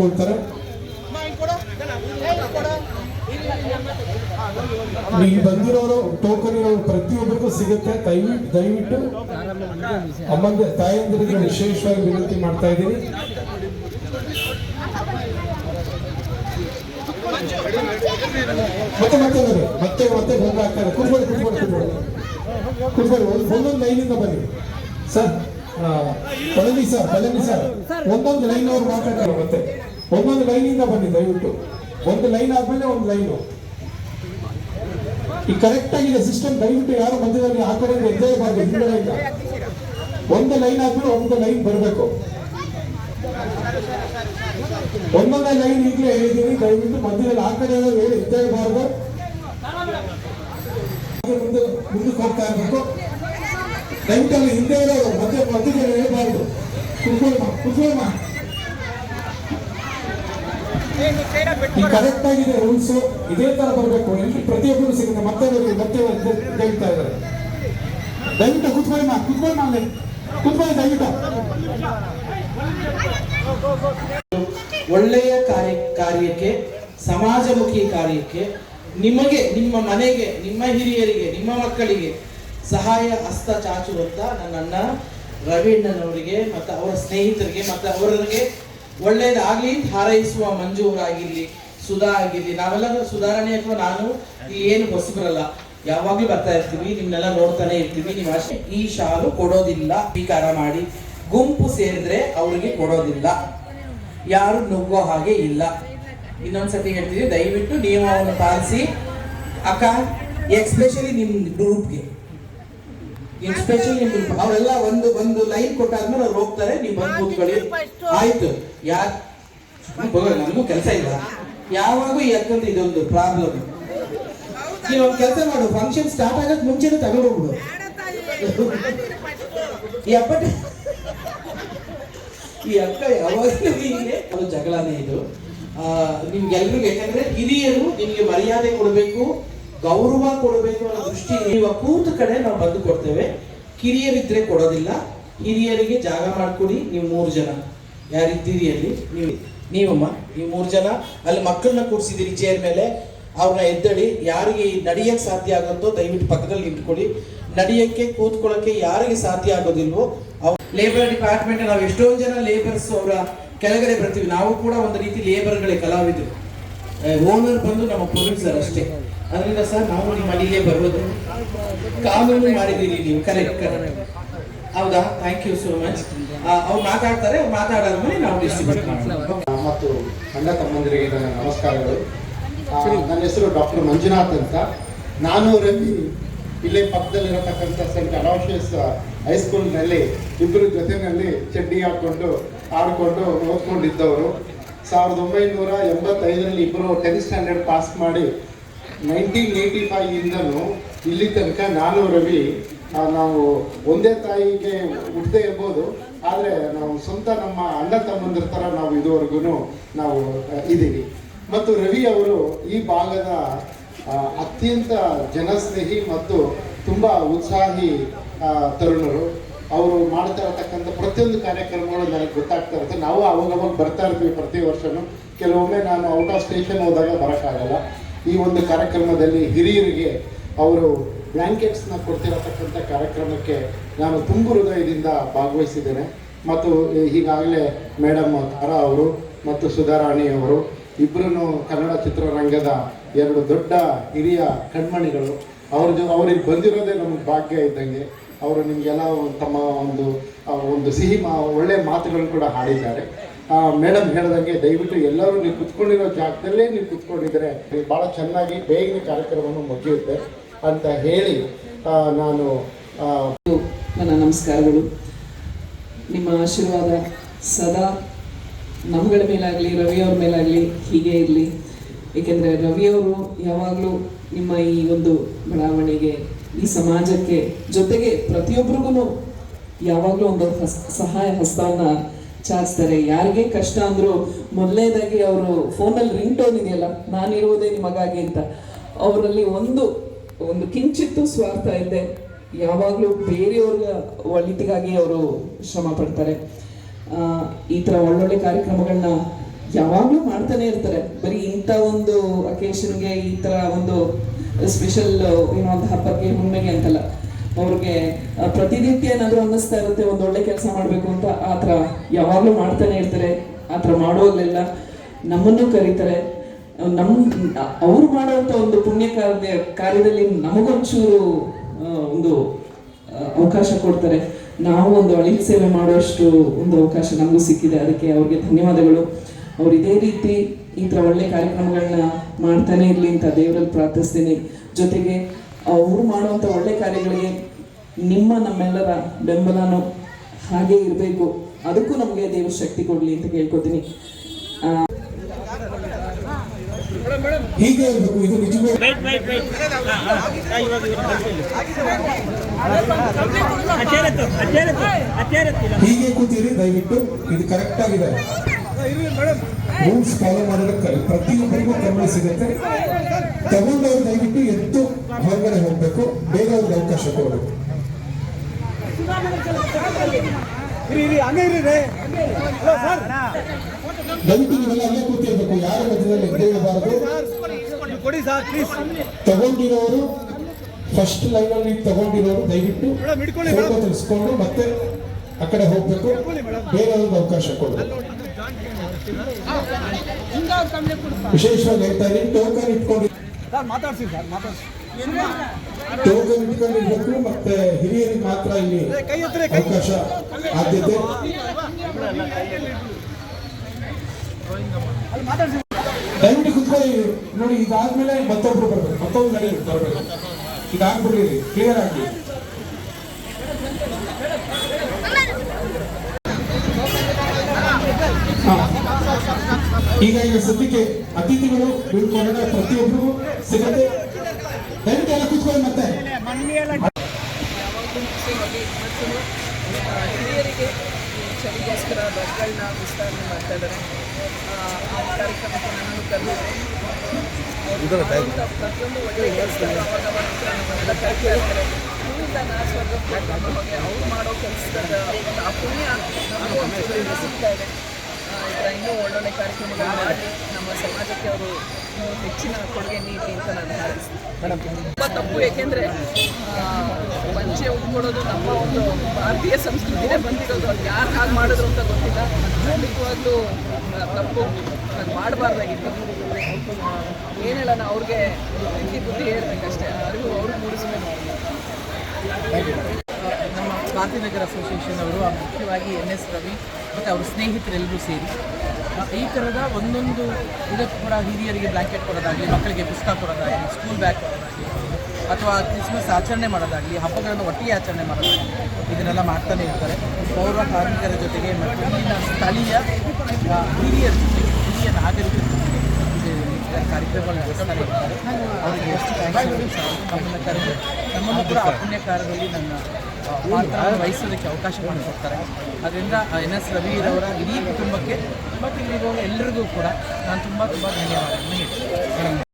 ಕೊಡ್ತಾರೆ. ಬಂದಿರೋರು ಟೋಕನ್ ಇರೋರು ಪ್ರತಿಯೊಬ್ಬರಿಗೂ ಸಿಗುತ್ತೆ. ದಯವಿಟ್ಟು ದಯವಿಟ್ಟು ಅಮ್ಮಂದ ತಾಯಂದಿರಿಗೆ ವಿಶೇಷವಾಗಿ ವಿನಂತಿ ಮಾಡ್ತಾ ಇದ್ದೀನಿ. ಮತ್ತೆ ಮತ್ತೆ ಮತ್ತೆ ಮತ್ತೆ ಗೊಂದಲ ಆಗ್ತಾರೆ ಕೂತ್ಕೊಳ್ಳಿ ಕೂತ್ಕೊಳ್ಳಿ ಕೂತ್ಕೊಳ್ಳಿ. ಒಂದು ಒಂದೊಂದು ಲೈನಿಂದ ಬನ್ನಿ. Sir Palani sir Palani sir. ಒಂದೊಂದು ಲೈನ್ ಅವ್ರು ಮಾತಾಡ್ತಾರೆ ಮತ್ತೆ. ಒಂದೊಂದು ಲೈನಿಂದ ಬನ್ನಿ, ದಯವಿಟ್ಟು. ಒಂದು ಲೈನ್ ಆದ್ಮೇಲೆ ಒಂದು ಲೈನು ಈ ಕರೆಕ್ಟ್ ಆಗಿದೆ ಸಿಸ್ಟಮ್ ದಯವಿಟ್ಟು ಯಾರು ಮಧ್ಯದಲ್ಲಿ ಆ ಕಡೆ ಎದ್ದೇ ಬಾರ್ದು ಒಂದು ಲೈನ್ ಆದ್ಮೇಲೆ ಒಂದು ಲೈನ್ ಬರಬೇಕು. ಒಂದೊಂದೇ ಲೈನ್ ಈಗಲೇ ಹೇಳಿದ್ದೀನಿ, ದಯವಿಟ್ಟು ಮಧ್ಯದಲ್ಲಿ ಆ ಕಡೆ ಹೇಳಿ ಮುಂದೆ ಮುಂದಕ್ಕೆ ಹೋಗ್ತಾ ಇರಬೇಕು. ದಯವಿಟ್ಟು ಹಿಂದೆ ಇರೋರು, ಮಧ್ಯ ಮಧ್ಯದಲ್ಲಿ ಹೇಳ್ಬಾರ್ದು ಕುತ್ಕೊಳ್ಮ ಕುತ್ಕೊಳ್ಮ ಕರೆಕ್ಟ್ ಆಗಿದೆ ರೂಲ್ಸ್ ಇದೇ ತರ ಬರಬೇಕು. ಎಲ್ಲಿ ಪ್ರತಿಯೊಬ್ಬರು ಸಿಗುತ್ತೆ. ಮತ್ತೆ ಮತ್ತೆ ಹೇಳ್ತಾ ಇದ್ದಾರೆ. ದಯವಿಟ್ಟು ಕುತ್ಕೊಳ್ಳಿ ಮಾ ಕುತ್ಕೊಳ್ಳಿ ಮಾ ಅಲ್ಲಿ. ಕುತ್ಕೊಳ್ಳಿ ದಯವಿಟ್ಟು. ಒಳ್ಳೆಯ ಕಾರ್ಯ ಕಾರ್ಯಕ್ಕೆ, ಸಮಾಜಮುಖಿ ಕಾರ್ಯಕ್ಕೆ, ನಿಮಗೆ, ನಿಮ್ಮ ಮನೆಗೆ, ನಿಮ್ಮ ಹಿರಿಯರಿಗೆ, ನಿಮ್ಮ ಮಕ್ಕಳಿಗೆ ಸಹಾಯ ಹಸ್ತ ಚಾಚುವಂತ ನನ್ನ ರವೀಣ್ಣನವರಿಗೆ ಮತ್ತು ಅವರ ಸ್ನೇಹಿತರಿಗೆ ಮತ್ತು ಅವರಿಗೆ ಒಳ್ಳೆಯದಾಗಲಿ ಹಾರೈಸುವ ಮಂಜು ಅವರಾಗಿರ್ಲಿ ಸುಧಾ ಆಗಿರಲಿ. ನಾವೆಲ್ಲರೂ ಸುಧಾರಣೆ ಅಥವಾ ನಾನು ಈ ಏನು ಹೊಸಬರಲ್ಲ ಯಾವಾಗ್ಲೂ ಬರ್ತಾ ಇರ್ತೀವಿ, ನಿಮ್ನೆಲ್ಲ ನೋಡ್ತಾನೆ ಇರ್ತೀವಿ. ನಿಮ್ಮ ಅಷ್ಟೇ ಈ ಶಾಲು ಕೊಡೋದಿಲ್ಲ, ಸ್ವೀಕಾರ ಮಾಡಿ ಗುಂಪು ಸೇರಿದ್ರೆ ಅವರಿಗೆ ಕೊಡೋದಿಲ್ಲ. ಯಾರು ನುಗ್ಗೋ ಹಾಗೆ ಇಲ್ಲ. ಇನ್ನೊಂದ್ಸತಿ ಹೇಳ್ತೀವಿ ದಯವಿಟ್ಟು ನಿಯಮವನ್ನು ಪಾಲಿಸಿ. ಅಕ್ಕ ಎಕ್ಸ್ಪೆಷಲಿ ನಿಮ್ಮ ಗ್ರೂಪ್ಗೆ ನಿಮ್ ಗ್ರೂಪ್ ಅವರೆಲ್ಲ ಒಂದು ಒಂದು ಲೈನ್ ಕೊಟ್ಟಾದ್ಮೇಲೆ ಅವ್ರು ಹೋಗ್ತಾರೆ ನೀವು ಬಂದು ಕೂತ್ಕೊಳ್ಳಿ. ಆಯ್ತು. ಯಾರ್ ನಮಗೂ ಕೆಲಸ ಇಲ್ಲ. ಯಾವಾಗೂ ಯಾಕಂದ್ರೆ ಇದೊಂದು ಪ್ರಾಬ್ಲಮ್ ನೀವು ಒಂದು ಕೆಲಸ ಮಾಡು ಫಂಕ್ಷನ್ ಸ್ಟಾರ್ಟ್ ಆಗಕ್ ಮುಂಚೆನೇ ತಗೊಂಡೋಗ್ಬಿಡು. ಈ ಅಪ್ಪಟ ಈ ಅಕ್ಕ ಯಾವಾಗಲೂ ಹೀಗೆ ಅದು ಜಗಳನೇ ಇದು. ನಿಮ್ಗೆಲ್ರಿಗೂ ಯಾಕಂದ್ರೆ ಹಿರಿಯರು ನಿಮ್ಗೆ ಮರ್ಯಾದೆ ಕೊಡಬೇಕು. ಗೌರವ ಕೊಡಬೇಕು ಅನ್ನೋ ದೃಷ್ಟಿ ನೀವು ಕೂತ ಕಡೆ ನಾವು ಬಂದು ಕೊಡ್ತೇವೆ. ಕಿರಿಯರಿದ್ರೆ ಕೊಡೋದಿಲ್ಲ. ಹಿರಿಯರಿಗೆ ಜಾಗ ಮಾಡ್ಕೊಡಿ, ನೀವು ಮೂರು ಜನ. ಯಾರಿದ್ದೀರಿ ಅಲ್ಲಿ? ನೀವು, ನೀವಮ್ಮ, ನೀವು ಮೂರು ಜನ. ಅಲ್ಲಿ ಮಕ್ಕಳನ್ನ ಕೂರಿಸಿದಿರಿ ಚೇರ್ ಮೇಲೆ. ಅವ್ರನ್ನ ಎದ್ದಳಿ, ಯಾರಿಗೆ ನಡೆಯಕ್ಕೆ ಸಾಧ್ಯ ಆಗುತ್ತೋ ದಯವಿಟ್ಟು ಪಕ್ಕದಲ್ಲಿ ನಿಂತ್ಕೊಳ್ಳಿ. ನಡೆಯಕ್ಕೆ ಕೂತ್ಕೊಳ್ಳೋಕೆ ಯಾರಿಗೆ ಸಾಧ್ಯ ಆಗೋದಿಲ್ವೋ ಅವ್ರು ಲೇಬರ್ ಡಿಪಾರ್ಟ್ಮೆಂಟ್ ನಾವು ಎಷ್ಟೊಂದು ಜನ ಲೇಬರ್ಸ್ ಅವರ ಕೆಳಗಡೆ ಬರ್ತೀವಿ. ನಾವು ಕೂಡ ಒಂದು ರೀತಿ ಲೇಬರ್ಗಳೇ ಕಲಾವಿದರು. ಓನರ್ ಬಂದು ನಮ್ಮ ಪ್ರೊಡ್ಯೂಸರ್ ಅಷ್ಟೇ. ಅದರಿಂದ ಸರ್, ನಾವು ನಿಮ್ಮ ಮನೆಯಲ್ಲೇ ಬರೋದು. ಕಾನೂನು ಮಾಡಿದ್ದೀರಿ ನೀವು ಕರೆಕ್ಟ್ ಕರೆಕ್ಟ್ ಹೌದಾ? ಥ್ಯಾಂಕ್ ಯು ಸೋ ಮಚ್ ಅವ್ರು ಮಾತಾಡ್ತಾರೆ, ಅವ್ರು ಮಾತಾಡಾದ್ಮೇಲೆ ನಾವು ಡಿಸ್ಟ್ರಿಬ್ಯೂಟ್ ಮಾಡೋಣ ಮತ್ತು ಅಣ್ಣ ತಮ್ಮಂದಿರಿಗೆ ನನ್ನ ನಮಸ್ಕಾರಗಳು. ನನ್ನ ಹೆಸರು ಡಾಕ್ಟರ್ ಮಂಜುನಾಥ್ ಅಂತ. ನಾನು ರವಿ ಇಲ್ಲೇ ಪಕ್ಕದಲ್ಲಿರತಕ್ಕಂಥ ಸೆಂಟ್ ಅಲೋಷಿಯಸ್ ಹೈಸ್ಕೂಲ್ನಲ್ಲಿ ಇಬ್ಬರು ಜೊತೆಯಲ್ಲಿ ಚಡ್ಡಿ ಹಾಕ್ಕೊಂಡು ಆಡಿಕೊಂಡು ಓದ್ಕೊಂಡಿದ್ದವರು. ಸಾವಿರದ ಒಂಬೈನೂರ ಎಂಬತ್ತೈದರಲ್ಲಿ ಇಬ್ಬರು ಟೆಂತ್ ಸ್ಟ್ಯಾಂಡರ್ಡ್ ಪಾಸ್ ಮಾಡಿ ನೈನ್ಟೀನ್ ಏಯ್ಟಿ ಫೈವ್ ಇಂದನು ಇಲ್ಲಿ ತನಕ ನಾನು, ರವಿ ನಾವು ಒಂದೇ ತಾಯಿಗೆ ಹುಟ್ಟದೇ ಇರ್ಬೋದು. ಆದರೆ ನಾವು ಸ್ವಂತ ನಮ್ಮ ಅಣ್ಣ ತಮ್ಮಂದಿರ ಥರ ನಾವು ಇದುವರೆಗೂ ನಾವು ಇದ್ದೀವಿ. ಮತ್ತು ರವಿ ಅವರು ಈ ಭಾಗದ ಅತ್ಯಂತ ಜನಸ್ನೇಹಿ ಮತ್ತು ತುಂಬ ಉತ್ಸಾಹಿ ತರುಣರು. ಅವರು ಮಾಡ್ತಾ ಇರತಕ್ಕಂಥ ಪ್ರತಿಯೊಂದು ಕಾರ್ಯಕ್ರಮಗಳು ನನಗೆ ಗೊತ್ತಾಗ್ತಾ ಇರುತ್ತೆ. ನಾವು ಅವಾಗವಾಗ ಅವಾಗ ಬರ್ತಾ ಇರ್ತೀವಿ ಪ್ರತಿ ವರ್ಷನೂ. ಕೆಲವೊಮ್ಮೆ ನಾನು ಔಟ್ ಆಫ್ ಸ್ಟೇಷನ್ ಹೋದಾಗ ಬರೋಕ್ಕಾಗಲ್ಲ. ಈ ಒಂದು ಕಾರ್ಯಕ್ರಮದಲ್ಲಿ ಹಿರಿಯರಿಗೆ ಅವರು ಬ್ಲ್ಯಾಂಕೆಟ್ಸ್ನ ಕೊಡ್ತಿರತಕ್ಕಂಥ ಕಾರ್ಯಕ್ರಮಕ್ಕೆ ನಾನು ತುಂಬು ಹೃದಯದಿಂದ ಭಾಗವಹಿಸಿದ್ದೇನೆ. ಮತ್ತು ಈಗಾಗಲೇ ಮೇಡಮ್ ತಾರಾ ಅವರು ಮತ್ತು ಸುಧಾರಾಣಿ ಅವರು ಇಬ್ಬರೂ ಕನ್ನಡ ಚಿತ್ರರಂಗದ ಎರಡು ದೊಡ್ಡ ಹಿರಿಯ ಕಣ್ಮಣಿಗಳು. ಅವ್ರ ಜೊ ಅವ್ರಿಗೆ ಬಂದಿರೋದೇ ನಮಗೆ ಭಾಗ್ಯ ಇದ್ದಂಗೆ. ಅವರು ನಿಮಗೆಲ್ಲ ತಮ್ಮ ಒಂದು ಒಂದು ಸಿಹಿ ಮಾ, ಒಳ್ಳೆ ಮಾತುಗಳನ್ನು ಕೂಡ ಹಾಡಿದ್ದಾರೆ. ಮೇಡಮ್ ಹೇಳ್ದಂಗೆ ದಯವಿಟ್ಟು ಎಲ್ಲರೂ ನೀವು ಕುತ್ಕೊಂಡಿರೋ ಜಾಗದಲ್ಲೇ ನೀವು ಕುತ್ಕೊಂಡಿದ್ರೆ ಭಾಳ ಚೆನ್ನಾಗಿ ಬೇಗನೆ ಕಾರ್ಯಕ್ರಮವನ್ನು ಮುಗಿಯುತ್ತೆ ಅಂತ ಹೇಳಿ ನಾನು ನನ್ನ ನಮಸ್ಕಾರಗಳು. ನಿಮ್ಮ ಆಶೀರ್ವಾದ ಸದಾ ನಮ್ಗಳ ಮೇಲಾಗಲಿ, ರವಿಯವ್ರ ಮೇಲಾಗಲಿ ಹೀಗೆ ಇರಲಿ. ಏಕೆಂದರೆ ರವಿಯವರು ಯಾವಾಗಲೂ ನಿಮ್ಮ ಈ ಒಂದು ಬಡಾವಣೆಗೆ, ಈ ಸಮಾಜಕ್ಕೆ ಜೊತೆಗೆ ಪ್ರತಿಯೊಬ್ಬರಿಗೂ ಯಾವಾಗಲೂ ಒಂದು ಸಹಾಯ ಹಸ್ತವನ್ನು ಚಾಚ್ತಾರೆ. ಯಾರಿಗೆ ಕಷ್ಟ ಅಂದರೂ ಮೊದಲನೇದಾಗಿ ಅವರು ಫೋನಲ್ಲಿ ರಿಂಗ್ ಟೋನ್ ಇದೆಯಲ್ಲ ನಾನಿರುವುದೇ ನಿಮಗಾಗಿ ಅಂತ. ಅವರಲ್ಲಿ ಒಂದು ಒಂದು ಕಿಂಚಿತ್ತು ಸ್ವಾರ್ಥ ಇದೆ ಯಾವಾಗಲೂ ಬೇರೆಯವ್ರ ಒಳಿತಿಗಾಗಿ ಅವರು ಶ್ರಮ ಪಡ್ತಾರೆ. ಈ ಥರ ಒಳ್ಳೊಳ್ಳೆ ಕಾರ್ಯಕ್ರಮಗಳನ್ನ ಯಾವಾಗಲೂ ಮಾಡ್ತಾನೆ ಇರ್ತಾರೆ. ಬರೀ ಇಂಥ ಒಂದು ಅಕೇಶನ್ಗೆ ಈ ಥರ ಒಂದು ಸ್ಪೆಷಲ್ ಏನೋ ಒಂದು ಹಬ್ಬಕ್ಕೆ ಹುಣ್ಣಿಗೆ ಅಂತಲ್ಲ. ಅವ್ರಿಗೆ ಪ್ರತಿನಿತ್ಯ ಏನಾದರೂ ಅನ್ನಿಸ್ತಾ ಇರುತ್ತೆ, ಒಂದು ಒಳ್ಳೆ ಕೆಲಸ ಮಾಡಬೇಕು ಅಂತ, ಆ ಥರ ಯಾವಾಗಲೂ ಮಾಡ್ತಾನೆ ಇರ್ತಾರೆ, ಆ ಥರ ಮಾಡೋದೆಲ್ಲ ನಮ್ಮನ್ನು ಕರೀತಾರೆ. ನಮ್ಮ ಅವ್ರು ಮಾಡುವಂತ ಒಂದು ಪುಣ್ಯ ಕಾರ್ಯ, ಕಾರ್ಯದಲ್ಲಿ ನಮಗೊಂಚೂರು ಒಂದು ಅವಕಾಶ ಕೊಡ್ತಾರೆ. ನಾವು ಒಂದು ಅಳಿಲು ಸೇವೆ ಮಾಡುವಷ್ಟು ಒಂದು ಅವಕಾಶ ನಮಗೂ ಸಿಕ್ಕಿದೆ. ಅದಕ್ಕೆ ಅವ್ರಿಗೆ ಧನ್ಯವಾದಗಳು. ಅವ್ರು ಇದೇ ರೀತಿ ಈ ಥರ ಒಳ್ಳೆ ಕಾರ್ಯಕ್ರಮಗಳನ್ನ ಮಾಡ್ತಾನೆ ಇರಲಿ ಅಂತ ದೇವರಲ್ಲಿ ಪ್ರಾರ್ಥಿಸ್ತೀನಿ. ಜೊತೆಗೆ ಅವರು ಮಾಡುವಂಥ ಒಳ್ಳೆ ಕಾರ್ಯಗಳಿಗೆ ನಿಮ್ಮ ನಮ್ಮೆಲ್ಲರ ಬೆಂಬಲನೂ ಹಾಗೆ ಇರಬೇಕು. ಅದಕ್ಕೂ ನಮಗೆ ದೇವರು ಶಕ್ತಿ ಕೊಡಲಿ ಅಂತ ಕೇಳ್ಕೊತೀನಿ. ಹೀಗೆ ಇರಬೇಕು. ಇದು ನಿಜವೇ. ಹೀಗೆ ಕೂತಿರಿ ದಯವಿಟ್ಟು. ಇದು ಕರೆಕ್ಟ್ ಆಗಿದೆ. ರೂಲ್ಸ್ ಫಾಲೋ ಮಾಡೋದಕ್ಕೆ ಪ್ರತಿಯೊಬ್ಬರಿಗೂ ಕ್ರಮ ಸಿಗುತ್ತೆ. ತಗೊಂಡವ್ರು ದಯವಿಟ್ಟು ಎದ್ದು ಹೊರಗಡೆ ಹೋಗ್ಬೇಕು. ಬೇಗ ಅವ್ರಿಗೆ ಅವಕಾಶ ಕೊಡಬೇಕು ಕೂತಿರ್ಬೇಕು. ಯಾರ ಮಧ್ಯದಲ್ಲಿ ಎದ್ದೇಳಬಾರದು? ಕೊಡಿ ಸರ್ ಪ್ಲೀಸ್ ತಗೊಂಡಿರೋರು ಫಸ್ಟ್ ಲೈನ್ ಅಲ್ಲಿ ತಗೊಂಡಿರೋರು ದಯವಿಟ್ಟು ಫೋಟೋ ತೆಗೆಸ್ಕೊಂಡು ಮತ್ತೆ ಆ ಕಡೆ ಹೋಗ್ಬೇಕು. ಬೇರೆ ಒಂದು ಅವಕಾಶ ಕೊಡಬೇಕು ವಿಶೇಷವಾಗಿ ಹೇಳ್ತಾ ಇದ್ದೀನಿ ಟೋಕನ್ ಇಟ್ಕೊಂಡು ಸರ್ ಮಾತಾಡ್ಸಿ ಸರ್ ಮಾತಾಡ್ಸಿ. ಟೋಕನ್ ಇಟ್ಕೊಂಡಿರ್ಬೇಕು ಮತ್ತೆ ಹಿರಿಯರಿಗೆ ಮಾತ್ರ ಇಲ್ಲಿ ಅವಕಾಶ ಆದ್ಯತೆ. ದಯವಿಟ್ಟು ಕುತ್ಕೊಳ್ಳಿ ನೋಡಿ, ಇದಾದ್ಮೇಲೆ ಮತ್ತೊಬ್ರು ಬರ್ಬೇಕು. ಮತ್ತೊಬ್ರು ನಡಿ ಬರ್ಬೇಕು. ಇದಾಗ್ಬಿಡ್ರಿ ಕ್ಲಿಯರ್ ಆಗಿ. ಹಾ. ಈಗ ಈಗ ಸದ್ಯಕ್ಕೆ ಅತಿಥಿಗಳು ಬೀಳ್ಕೊಂಡ ಪ್ರತಿಯೊಬ್ಬರಿಗೂ ಸಿಗತ್ತೆ ದಯವಿಟ್ಟು ಎಲ್ಲ ಕೂತ್ಕೊಳ್ಳಿ ಮತ್ತೆ. ಹಿರಿಯರಿಗೆ ಚಳಿಗೋಸ್ಕರ ಬಸ್ಗಳನ್ನ ವಿಸ್ತರಣೆ ಮಾಡ್ತಾ ಇದ್ದಾರೆ. ಆ ಕಾರ್ಯಕ್ರಮಕ್ಕೆ ಮಾಡುವಂಥ ಪ್ರತಿಯೊಂದು ಒಳ್ಳೆಯ ಕೆಲಸ ಅವಾಗ ಕರಿತಾ ಇರ್ತಾರೆ ಭೂಮಿಯಿಂದ ನಾ ಸ್ವರ್ಗಕ್ಕೆ ಹಾಗೆ ಅವ್ರು ಮಾಡೋ ಕೆಲಸದ ಒಂದು ಪುಣ್ಯ ನಮಗೂ ಒಂದು ಇದರಿಂದ ಸಿಗ್ತಾ ಇದೆ ಇನ್ನೂ ಒಳ್ಳೊಳ್ಳೆ ಕಾರ್ಯಕ್ರಮಗಳು ಮಾಡಿ ನಮ್ಮ ಸಮಾಜಕ್ಕೆ ಅವರು ಹೆಚ್ಚಿನ ಕೊಡುಗೆ ನೀಡಿ ಅಂತ ನಾನು ಭಾವಿಸ್ತೀನಿ. ತುಂಬ ತಪ್ಪು ಏಕೆಂದರೆ ಪಂಚೆ ಉಟ್ಕೊಳ್ಳೋದು ನಮ್ಮ ಒಂದು ಭಾರತೀಯ ಸಂಸ್ಕೃತಿನೇ ಬಂದಿರೋದು. ಅದು ಯಾರು ಹಾಗೆ ಮಾಡಿದ್ರು ಅಂತ ಗೊತ್ತಿಲ್ಲ. ಖಂಡಿತವಾಗ್ಲೂ ತಪ್ಪು ಅದು ಮಾಡಬಾರ್ದಾಗಿತ್ತು. ಏನಿಲ್ಲ ನಾನು ಅವ್ರಿಗೆ ಬುದ್ಧಿ ಬುದ್ಧಿ ಹೇಳ್ಬೇಕಷ್ಟೇ. ಅರಿವು ಅವ್ರಿಗೆ ಮೂಡಿಸ್ಬೇಕು. ನಮ್ಮ ಕ್ರಾಂತಿನಗರ ಅಸೋಸಿಯೇಷನ್ ಅವರು ಮುಖ್ಯವಾಗಿ ಎನ್ ಎಸ್ ರವಿ ಮತ್ತು ಅವ್ರ ಸ್ನೇಹಿತರೆಲ್ಲರೂ ಸೇರಿ. ಈ ಥರದ ಒಂದೊಂದು ಇದಕ್ಕೂ ಕೂಡ ಹಿರಿಯರಿಗೆ ಬ್ಲ್ಯಾಂಕೆಟ್ ಕೊಡೋದಾಗಲಿ, ಮಕ್ಕಳಿಗೆ ಪುಸ್ತಕ ಕೊಡೋದಾಗಲಿ ಸ್ಕೂಲ್ ಬ್ಯಾಗ್ ಕೊಡೋದಾಗಲಿ, ಅಥವಾ ಕ್ರಿಸ್ಮಸ್ ಆಚರಣೆ ಮಾಡೋದಾಗಲಿ, ಹಬ್ಬಗಳನ್ನು ಒಟ್ಟಿಗೆ ಆಚರಣೆ ಮಾಡೋದಾಗಲಿ, ಇದನ್ನೆಲ್ಲ ಮಾಡ್ತಾನೆ ಇರ್ತಾರೆ. ಪೌರ ಕಾರ್ಮಿಕರ ಜೊತೆಗೆ ಮತ್ತು ಇಲ್ಲಿನ ಸ್ಥಳೀಯ ಹಿರಿಯರ ಜೊತೆಗೆ, ಹಿರಿಯ ನಾಗರಿಕರ ಕಾರ್ಯಕ್ರಮಗಳು ನಡೆಸ್ತಾನೆ ಇರ್ತಾರೆ ಅವರಿಗೆ ಎಷ್ಟು ಥ್ಯಾಂಕ್ಸ್ ನಮ್ಮನ್ನು ಕರೆದು ನಮ್ಮನ್ನು ಕೂಡ ಆ ಪುಣ್ಯ ಕಾರ್ಯದಲ್ಲಿ ನನ್ನ ವಹಿಸೋದಕ್ಕೆ ಅವಕಾಶ ಮಾಡಿಕೊಡ್ತಾರೆ. ಅದರಿಂದ ಎನ್ ಎಸ್ ರವಿರವರ ಇಡೀ ಕುಟುಂಬಕ್ಕೆ ಮತ್ತು ಇಲ್ಲಿರುವ ಎಲ್ಲರಿಗೂ ಕೂಡ ನಾನು ತುಂಬ ತುಂಬ ಧನ್ಯವಾದಗಳನ್ನು ಹೇಳ್ತೀನಿ.